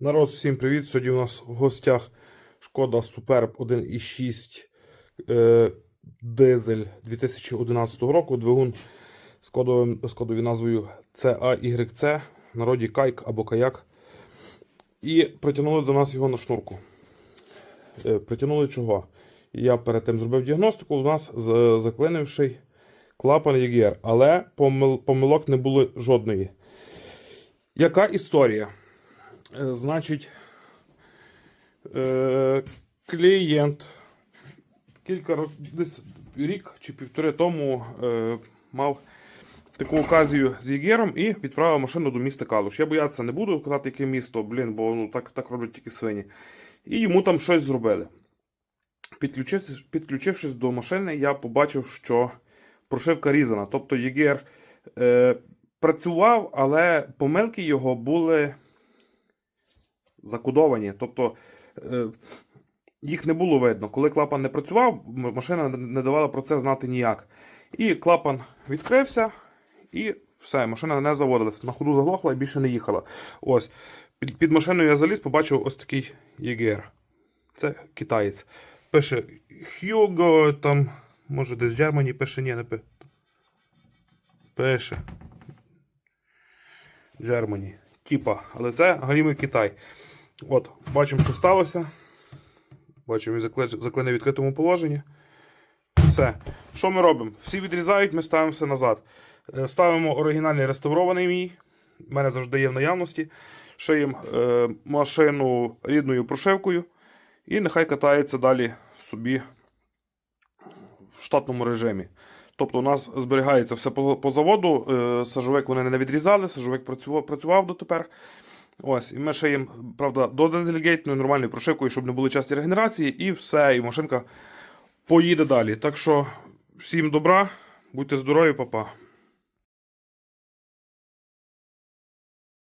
Народ, всім привіт! Сьогодні у нас в гостях Шкода Superb 1.6 е, дизель 2011 року. Двигун з, кодовим, з кодовою назвою CAYC, в народі кайк або каяк. І притягнули до нас його на шнурку. Е, притягнули чого? Я перед тим зробив діагностику. У нас заклинивший клапан EGR, але помилок не було жодної. Яка історія? Е, Значить, е, клієнт кілька десь рік чи півтори тому е, мав таку оказію з Єгером і відправив машину до міста Калуш. Я боятися не буду казати, яке місто, блін, бо ну, так, так роблять тільки свині. І йому там щось зробили. Підключившись, підключившись до машини, я побачив, що прошивка різана. Тобто Єгер е, працював, але помилки його були закодовані. Тобто е, їх не було видно. Коли клапан не працював, машина не давала про це знати ніяк. І клапан відкрився, і все, машина не заводилась. На ходу заглохла і більше не їхала. Ось. Під, під машиною я заліз, побачив ось такий ЄГР. Це китаєць. Пише Hugo, там, може, десь Germany пише, ні, не пише. Пише. Germany. Типа, але це галімий Китай. От, бачимо, що сталося. Бачимо, він в відкритому положенні. Все. Що ми робимо? Всі відрізають, ми ставимо все назад. Е, Ставимо оригінальний реставрований мій. У мене завжди є в наявності. Шиємо е, машину рідною прошивкою. І нехай катається далі собі в штатному режимі. Тобто у нас зберігається все по, по заводу. Е, сажовик вони не відрізали, сажовик працював, працював дотепер. Ось, і ми ще їм, правда, до дизельгейтною нормальною прошивкою, щоб не були часті регенерації, і все, і машинка поїде далі. Так що всім добра, будьте здорові, папа.